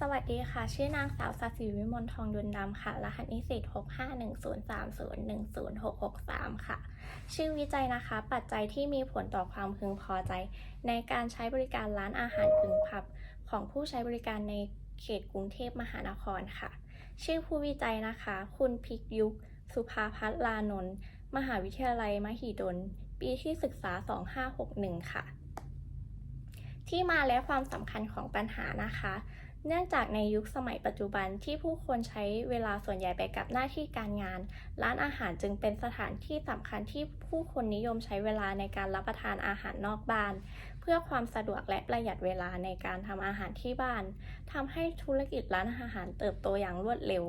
สวัสดีค่ะ ชื่อนางสาวสัตย์ศรีวิมลทองดุลดำค่ะ รหัสนิสิต65103010663 ค่ะ ชื่อวิจัยนะคะ ปัจจัยที่มีผลต่อความพึงพอใจ ในการใช้บริการร้านอาหารกึ่งผับ ของผู้ใช้บริการในเขตกรุงเทพมหานครค่ะ ชื่อผู้วิจัยนะคะ คุณพิกยุกสุภาพัฒนลานนท์มหาวิทยาลัยมหิดล ปีที่ศึกษา 2561 ค่ะ ที่มาและความสำคัญของปัญหานะคะ เนื่องจากในยุคสมัยปัจจุบันที่ผู้คนใช้เวลาส่วนใหญ่ไปกับหน้าที่การงาน ร้านอาหารจึงเป็นสถานที่สำคัญที่ผู้คนนิยมใช้เวลาในการรับประทานอาหารนอกบ้าน เพื่อความสะดวกและประหยัดเวลาในการทำอาหารที่บ้านทำให้ธุรกิจร้านอาหารเติบโตอย่างรวดเร็ว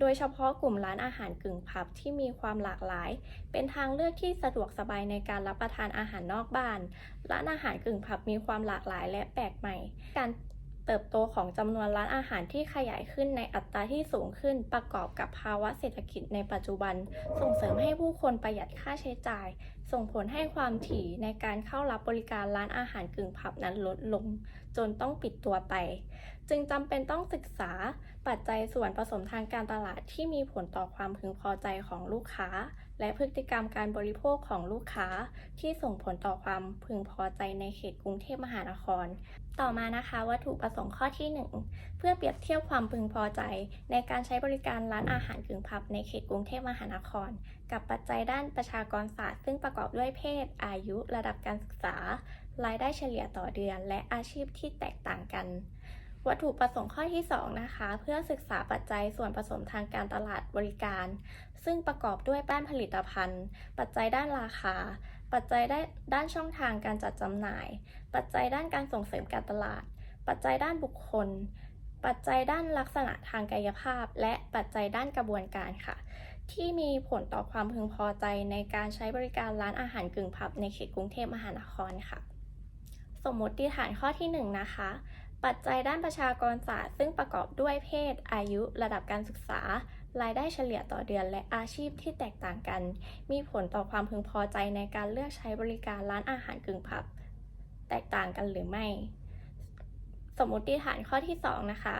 โดยเฉพาะกลุ่มร้านอาหารกึ่งผับที่มีความหลากหลาย เป็นทางเลือกที่สะดวกสบายในการรับประทานอาหารนอกบ้าน ร้านอาหารกึ่งผับมีความหลากหลายและแปลกใหม่ การ เติบโตของจำนวนร้านอาหารที่ขยายขึ้นในอัตราที่สูงขึ้นประกอบกับภาวะเศรษฐกิจในปัจจุบัน ส่งเสริมให้ผู้คนประหยัดค่าใช้จ่าย ส่งผลให้ความถี่ในการเข้ารับบริการร้านอาหารกึ่งผับนั้นลดลง จนต้องปิดตัวไป จึงจำเป็นต้องศึกษา ปัจจัยส่วนผสมทางการตลาดที่มีผลต่อความพึงพอใจของลูกค้า และพฤติกรรมการบริโภคของลูกค้า ที่ส่งผลต่อความพึงพอใจในเขตกรุงเทพมหานคร ต่อมานะคะ วัตถุประสงค์ข้อที่ 1 เพื่อเปรียบเทียบความพึงพอใจ ในการใช้บริการร้านอาหารกึ่งผับในเขตกรุงเทพมหานคร กับปัจจัยด้านประชากรศาสตร์ ซึ่งประกอบด้วยเพศ อายุ ระดับการศึกษา รายได้เฉลี่ยต่อเดือน และอาชีพที่แตกต่างกัน วัตถุประสงค์ข้อที่ 2 นะคะ เพื่อศึกษาปัจจัยส่วนผสมทางการตลาดบริการ ซึ่งประกอบด้วยด้านผลิตภัณฑ์ ปัจจัยด้านราคา ปัจจัยได้ด้านช่องทางการจัดจำหน่าย ปัจจัยด้านการส่งเสริมการตลาด ปัจจัยด้านบุคคล ปัจจัยด้านลักษณะทางกายภาพ และปัจจัยด้านกระบวนการค่ะ ที่มีผลต่อความพึงพอใจในการใช้บริการร้านอาหารกึ่งผับในเขตกรุงเทพมหานครค่ะ สมมติฐานข้อที่ 1 นะคะ ปัจจัยด้านประชากรศาสตร์ ซึ่งประกอบด้วยเพศ อายุ ระดับการศึกษา รายได้เฉลี่ยต่อเดือนและอาชีพที่แตกต่างกัน มีผลต่อความพึงพอใจในการเลือกใช้บริการร้านอาหารกึ่งผับ แตกต่างกันหรือไม่ สมมติฐานข้อที่ 2 นะคะ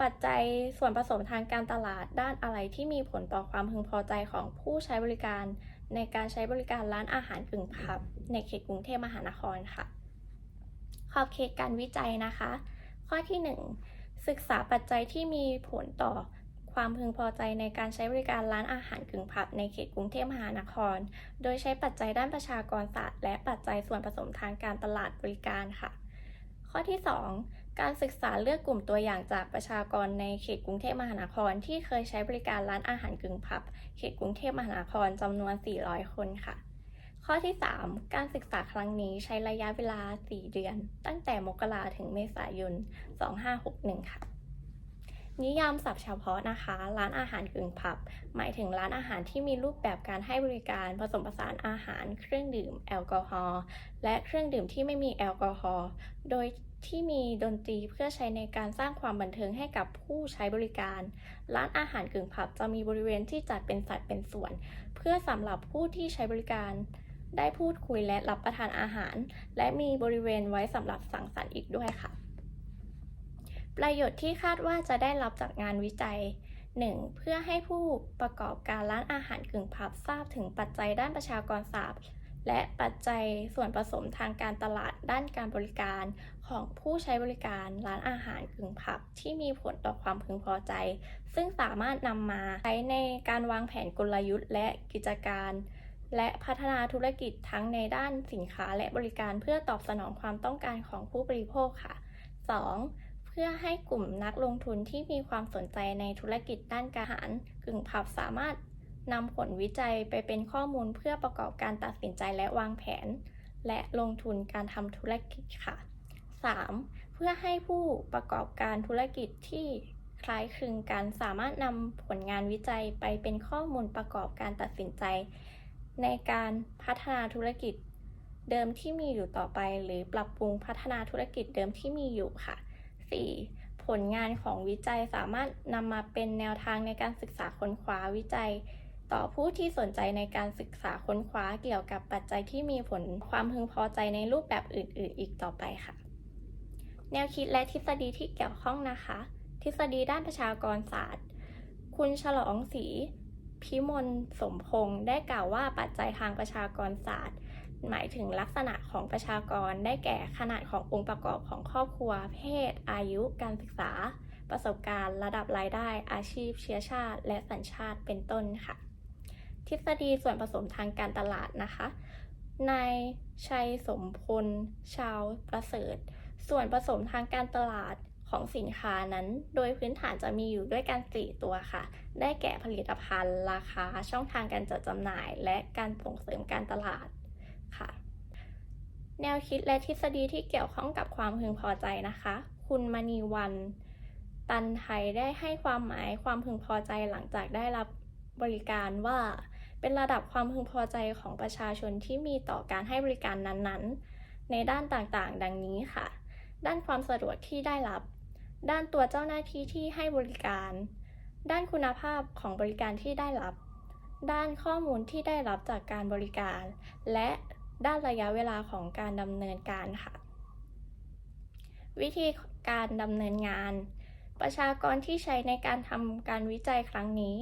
ปัจจัยส่วนผสมทางการตลาดด้านอะไรที่มีผลต่อความพึงพอใจของผู้ใช้บริการ ในการใช้บริการร้านอาหารกึ่งผับ ในเขตกรุงเทพมหานครค่ะ ขอบเขตการวิจัยนะคะ ข้อที่ 1 ศึกษาปัจจัยที่มีผลต่อความพึงพอใจในการใช้บริการร้านอาหารกึ่งผับในเขตกรุงเทพมหานคร โดยใช้ปัจจัยด้านประชากรศาสตร์ และปัจจัยส่วนผสมทางการตลาดบริการค่ะ ข้อที่ 2 การศึกษาเลือกกลุ่มตัวอย่างจากประชากรในเขตกรุงเทพมหานคร ที่เคยใช้บริการร้านอาหารกึ่งผับ เขตกรุงเทพมหานครจำนวน 400 คนค่ะ ข้อที่ 3 การศึกษาครั้งนี้ใช้ระยะเวลา 4 เดือน ตั้งแต่มกราถึงเมษายน 2561 ค่ะ นิยามศัพท์เฉพาะนะคะ ร้านอาหารกึ่งผับ หมายถึงร้านอาหารที่มีรูปแบบการให้บริการผสมผสานอาหาร เครื่องดื่ม แอลกอฮอล์และเครื่องดื่มที่ไม่มีแอลกอฮอล์โดยที่มีดนตรีเพื่อใช้ในการสร้างความบันเทิงให้กับผู้ใช้บริการ ร้านอาหารกึ่งผับจะมีบริเวณที่จัดเป็นสัดเป็นส่วน เพื่อสำหรับผู้ที่ใช้บริการ ได้พูดคุยและรับประทานอาหาร และมีบริเวณไว้สำหรับสังสรรค์อีกด้วยค่ะ ประโยชน์ที่คาดว่าจะได้รับจากงานวิจัย 1. เพื่อให้ผู้ประกอบการร้านอาหารกึ่งผับทราบถึงปัจจัยด้านประชากรศาสตร์และปัจจัยส่วนผสมทางการตลาดด้านการบริการของผู้ใช้บริการร้านอาหารกึ่งผับที่มีผลต่อความพึงพอใจ ซึ่งสามารถนำมาใช้ในการวางแผนกลยุทธ์และกิจการ และพัฒนาธุรกิจทั้งในด้านสินค้าและบริการเพื่อตอบสนองความต้องการของผู้บริโภคค่ะ 2. เพื่อให้กลุ่มนักลงทุนที่มีความสนใจในธุรกิจด้านการอาหารกึ่งผับสามารถนำผลวิจัยไปเป็นข้อมูลเพื่อประกอบการตัดสินใจและวางแผน และลงทุนการทำธุรกิจค่ะ 3. เพื่อให้ผู้ประกอบการธุรกิจที่คล้ายคลึงกันสามารถนำผลงานวิจัยไปเป็นข้อมูลประกอบการตัดสินใจ ในการพัฒนาธุรกิจเดิมที่มีอยู่ต่อไป หรือปรับปรุงพัฒนาธุรกิจเดิมที่มีอยู่ค่ะ 4. ผลงานของวิจัยสามารถนำมาเป็นแนวทางในการศึกษาค้นคว้าวิจัย ต่อผู้ที่สนใจในการศึกษาค้นคว้าเกี่ยวกับปัจจัยที่มีผลความพึงพอใจในรูปแบบอื่น ๆ อีกต่อไปค่ะ แนวคิดและทฤษฎีที่เกี่ยวข้องนะคะ ทฤษฎีด้านประชากรศาสตร์ คุณฉลองศรี พิมลสมพงศ์ได้กล่าวว่าปัจจัยทางประชากรศาสตร์ หมายถึงลักษณะของประชากรได้แก่ขนาดขององค์ประกอบของครอบครัว เพศ อายุ การศึกษา ประสบการณ์ ระดับรายได้ อาชีพ เชื้อชาติ และสัญชาติเป็นต้นค่ะ ทฤษฎีส่วนผสมทางการตลาดนะคะนายชัยสมพล ชาวประเสริฐ ส่วนผสมทางการตลาด ของสินค้านั้น โดยพื้นฐานจะมีอยู่ด้วยกัน 4 ตัวค่ะ ได้แก่ผลิตภัณฑ์ ราคา ช่องทางการจัดจำหน่าย และการส่งเสริมการตลาดค่ะ แนวคิดและทฤษฎีที่เกี่ยวข้องกับความพึงพอใจนะคะ คุณมณีวัน ตันไทยได้ให้ความหมายความพึงพอใจหลังจากได้รับบริการว่า เป็นระดับความพึงพอใจของประชาชนที่มีต่อการให้บริการนั้นๆ ในด้านต่างๆ ดังนี้ค่ะด้านความสะดวกที่ได้รับ ด้านตัวเจ้าหน้าที่ที่ให้บริการ ด้านคุณภาพของบริการที่ได้รับ ด้านข้อมูลที่ได้รับจากการบริการ และด้านระยะเวลาของการดำเนินการค่ะ วิธีการดำเนินงาน ประชากรที่ใช้ในการทำการวิจัยครั้งนี้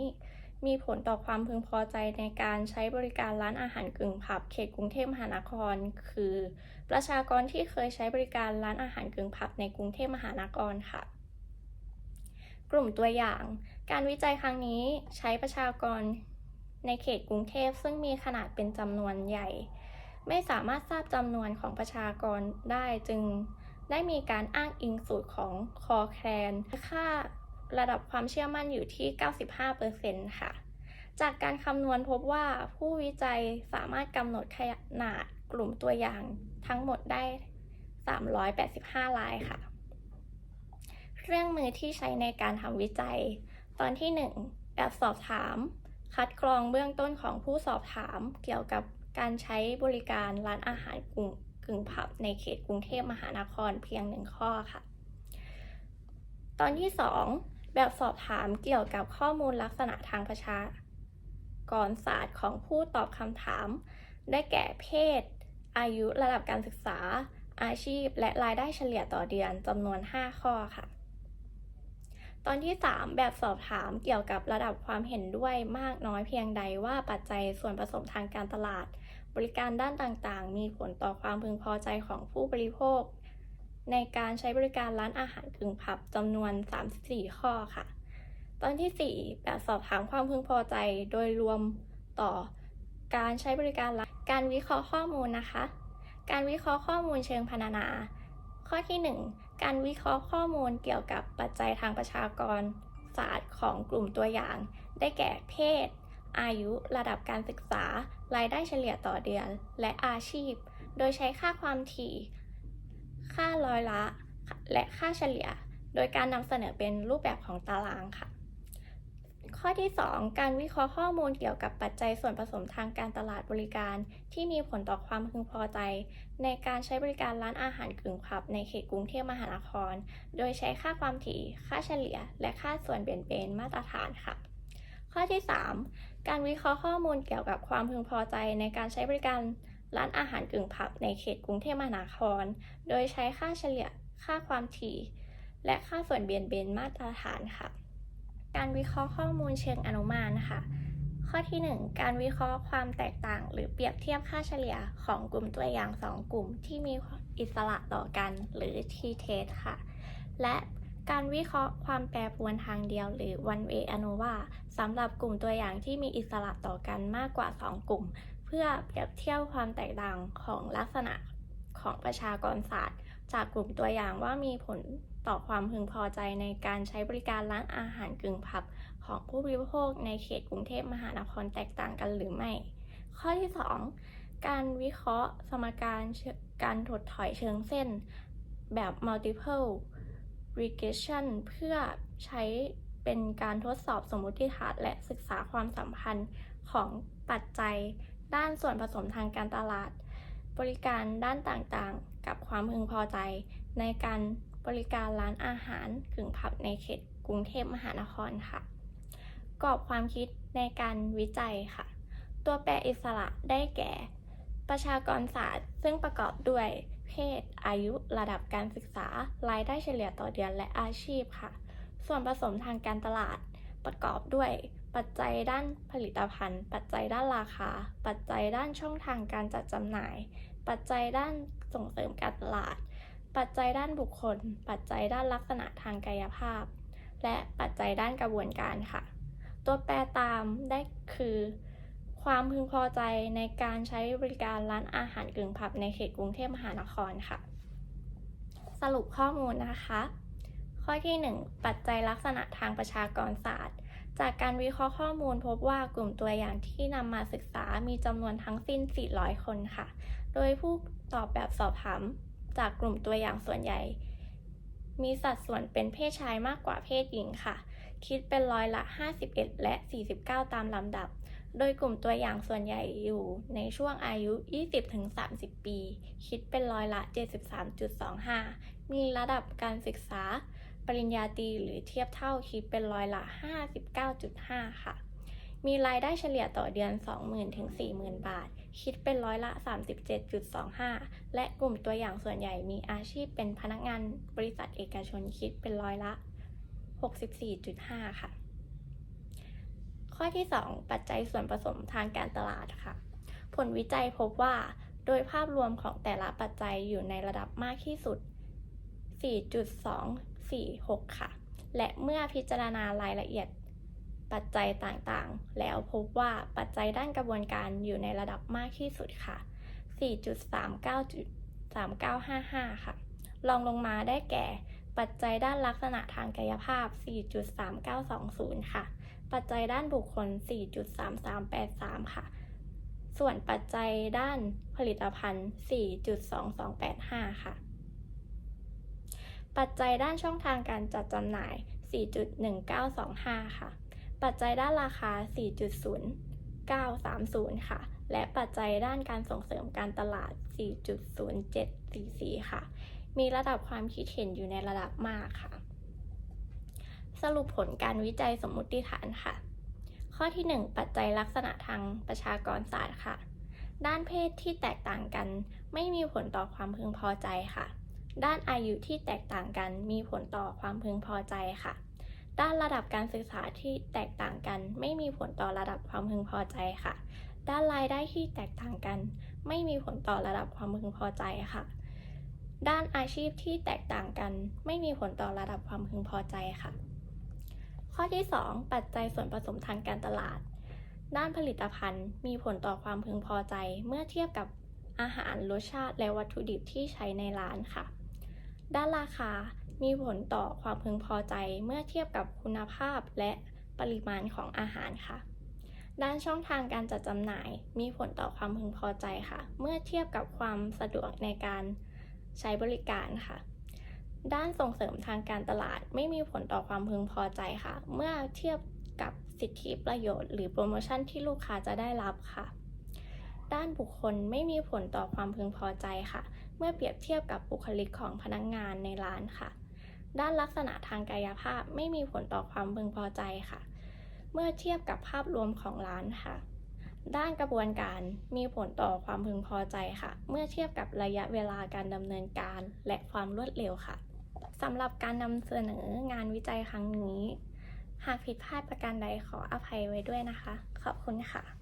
มีผลต่อความพึงพอใจในการใช้บริการร้านอาหารกึ่งผับเขตกรุงเทพมหานคร คือ ประชากรที่เคยใช้บริการร้านอาหารกึ่งผับในกรุงเทพมหานครค่ะ กลุ่มตัวอย่าง การวิจัยครั้งนี้ใช้ประชากรในเขตกรุงเทพซึ่งมีขนาดเป็นจำนวนใหญ่ ไม่สามารถทราบจำนวนของประชากรได้จึงได้มีการอ้างอิงสูตรของคอแคลนค่า ระดับความเชื่อมั่นอยู่ที่ 95%ค่ะ จากการคำนวณพบว่าผู้วิจัยสามารถกำหนดขนาดกลุ่มตัวอย่างทั้งหมดได้ 385รายค่ะ เครื่องมือที่ใช้ในการทำวิจัย ตอนที่ 1 แบบสอบถาม คัดกรองเบื้องต้นของผู้สอบถามเกี่ยวกับการใช้บริการร้านอาหารกลุ่มกึ่งผับในเขตกรุงเทพมหานครเพียงหนึ่งข้อค่ะ ตอนที่ 2 แบบสอบถามเกี่ยวกับข้อมูลลักษณะทางประชากรศาสตร์ของผู้ตอบคำถาม ได้แก่เพศ อายุระดับการศึกษา อาชีพ และรายได้เฉลี่ยต่อเดือนจำนวน 5 ข้อค่ะ ตอนที่ 3 แบบสอบถามเกี่ยวกับระดับความเห็นด้วยมากน้อยเพียงใดว่าปัจจัยส่วนผสมทางการตลาด บริการด้านต่างๆ มีผลต่อความพึงพอใจของผู้บริโภค ในการใช้บริการร้านอาหารกึ่งผับจำนวน 34 ข้อค่ะ ตอนที่ 4 แบบสอบถามความพึงพอใจโดยรวมต่อการใช้บริการร้านการวิเคราะห์ข้อมูลนะคะ การวิเคราะห์ข้อมูลเชิงพรรณนา ข้อที่ 1 การวิเคราะห์ข้อมูลเกี่ยวกับปัจจัยทางประชากรศาสตร์ของกลุ่มตัวอย่าง ได้แก่เพศ อายุ ระดับการศึกษา รายได้เฉลี่ยต่อเดือน และอาชีพ โดยใช้ค่าความถี่ ค่าร้อยละ และค่าเฉลี่ย โดยการนำเสนอเป็นรูปแบบของตารางค่ะ ข้อที่ 2 การวิเคราะห์ข้อมูลเกี่ยวกับปัจจัยส่วนผสมทางการตลาดบริการ ที่มีผลต่อความพึงพอใจ ในการใช้บริการร้านอาหารกึ่งผับในเขตกรุงเทพมหานคร โดยใช้ค่าความถี่ ค่าเฉลี่ย และค่าส่วนเปลี่ยนเป็นมาตรฐานค่ะข้อที่ 3 การวิเคราะห์ข้อมูลเกี่ยวกับความพึงพอใจในการใช้บริการ ร้านอาหารกึ่งผับในเขตกรุงเทพมหานคร โดยใช้ค่าเฉลี่ยค่าความถี่ และค่าส่วนเบียนเบนมาตรฐานค่ะ การวิเคราะห์ข้อมูลเชิงอนุมานค่ะ ข้อที่ 1 การวิเคราะห์ความแตกต่าง หรือเปรียบเทียบค่าเฉลี่ยของกลุ่มตัวอย่าง 2 กลุ่มที่มีอิสระต่อกัน หรือ t-test ค่ะ และการวิเคราะห์ความแปรปรวนทางเดียวหรือ one way ANOVA สำหรับกลุ่มตัวอย่างที่มีอิสระต่อกันมากกว่า 2 กลุ่ม พื่อเปรียบเทียบความแตกต่างของลักษณะของประชากรศาสตร์ จากกลุ่มตัวอย่างว่ามีผลต่อความพึงพอใจในการใช้บริการร้านอาหารกึ่งผับ ของผู้บริโภคในเขตกรุงเทพมหานครแตกต่างกันหรือไม่ ข้อที่ 2 การวิเคราะห์สมการการถดถอยเชิงเส้น แบบ multiple regression เพื่อใช้เป็นการทดสอบสมมติฐานและศึกษาความสัมพันธ์ของปัจจัย ด้านส่วนผสมทางการตลาด บริการด้านต่างๆ กับความพึงพอใจ ในการบริการร้านอาหารกึ่งผับในเขตกรุงเทพมหานครค่ะ กรอบความคิดในการวิจัยค่ะ ตัวแปรอิสระได้แก่ ประชากรศาสตร์ ซึ่งประกอบด้วยเพเพศอายุ ระดับการศึกษา รายได้เฉลี่ยต่อเดือนและอาชีพค่ะ ส่วนผสมทางการตลาดประกอบด้วย ปัจจัยด้านผลิตภัณฑ์ ปัจจัยด้านราคา ปัจจัยด้านช่องทางการจัดจำหน่าย ปัจจัยด้านส่งเสริมการตลาด ปัจจัยด้านบุคคล ปัจจัยด้านลักษณะทางกายภาพ และปัจจัยด้านกระบวนการค่ะ ตัวแปรตามได้คือ ความพึงพอใจในการใช้บริการร้านอาหารกึ่งผับในเขตกรุงเทพมหานครค่ะ สรุปข้อมูลนะคะ ข้อที่ 1 ปัจจัยลักษณะทางประชากรศาสตร์ จากการวิเคราะห์ข้อมูลพบว่ากลุ่มตัวอย่างที่นำมาศึกษามีจำนวนทั้งสิ้น 400 คนค่ะ โดยผู้ตอบแบบสอบถามจากกลุ่มตัวอย่างส่วนใหญ่ มีสัดส่วนเป็นเพศชายมากกว่าเพศหญิงค่ะ คิดเป็นร้อยละ 51 และ 49 ตามลำดับ โดยกลุ่มตัวอย่างส่วนใหญ่อยู่ในช่วงอายุ 20-30 ปี คิดเป็นร้อยละ 73.25 มีระดับการศึกษา ปริญญาตรีหรือเทียบเท่าคิดเป็นร้อยละ 59.5 ค่ะ มีรายได้เฉลี่ยต่อเดือน 20,000ถึง40,000 บาท คิดเป็นร้อยละ 37.25 และกลุ่มตัวอย่างส่วนใหญ่มีอาชีพเป็นพนักงานบริษัทเอกชนคิดเป็นร้อยละ 64.5 ค่ะ ข้อที่ 2 ปัจจัยส่วนผสมทางการตลาดค่ะ ผลวิจัยพบว่า โดยภาพรวมของแต่ละปัจจัยอยู่ในระดับมากที่สุด 4 6 ค่ะ และเมื่อพิจารณารายละเอียดปัจจัยต่างๆ แล้วพบว่าปัจจัยด้านกระบวนการอยู่ในระดับมากที่สุดค่ะ 4.39.3955 ค่ะลองลงมาได้แก่ ปัจจัยด้านลักษณะทางกายภาพ 4.3920 ค่ะ ปัจจัยด้านบุคคล 4.3383 ค่ะ ส่วนปัจจัยด้านผลิตภัณฑ์ 4.2285 ค่ะ ปัจจัยด้านช่องทางการจัดจำหน่าย 4.1925 ค่ะ ปัจจัยด้านราคา 4.0930 ค่ะ และปัจจัยด้านการส่งเสริมการตลาด 4.0744 ค่ะ มีระดับความคิดเห็นอยู่ในระดับมากค่ะ สรุปผลการวิจัยสมมุติฐานค่ะ ข้อที่ 1 ปัจจัยลักษณะทางประชากรศาสตร์ค่ะ ด้านเพศที่แตกต่างกัน ไม่มีผลต่อความพึงพอใจค่ะ ด้านอายุที่แตกต่างกันมีผลต่อความพึงพอใจค่ะ ด้านระดับการศึกษาที่แตกต่างกัน ไม่มีผลต่อระดับความพึงพอใจค่ะ ด้านรายได้ที่แตกต่างกัน ไม่มีผลต่อระดับความพึงพอใจค่ะ ด้านอาชีพที่แตกต่างกัน ไม่มีผลต่อระดับความพึงพอใจค่ะ ข้อที่ 2 ปัจจัยส่วนผสมทางการตลาด ด้านผลิตภัณฑ์ มีผลต่อความพึงพอใจ เมื่อเทียบกับอาหารรสชาติและวัตถุดิบที่ใช้ในร้านค่ะ ด้านราคา มีผลต่อความพึงพอใจเมื่อเทียบกับคุณภาพและปริมาณของอาหารค่ะ ด้านช่องทางการจัดจำหน่าย มีผลต่อความพึงพอใจค่ะ เมื่อเทียบกับความสะดวกในการใช้บริการค่ะ ด้านส่งเสริมทางการตลาดไม่มีผลต่อความพึงพอใจค่ะ เมื่อเทียบกับสิทธิประโยชน์ หรือโปรโมชั่นที่ลูกค้าจะได้รับค่ะ ด้านบุคคลไม่มีผลต่อความพึงพอใจค่ะ เมื่อเปรียบเทียบกับบุคลิกของพนักงานในร้านค่ะ ด้านลักษณะทางกายภาพไม่มีผลต่อความพึงพอใจค่ะ เมื่อเทียบกับภาพรวมของร้านค่ะ ด้านกระบวนการมีผลต่อความพึงพอใจค่ะ เมื่อเทียบกับระยะเวลาการดำเนินการและความรวดเร็วค่ะสำหรับการนำเสนองานวิจัยครั้งนี้ หากผิดพลาดประการใดขออภัยไว้ด้วยนะคะ ขอบคุณค่ะ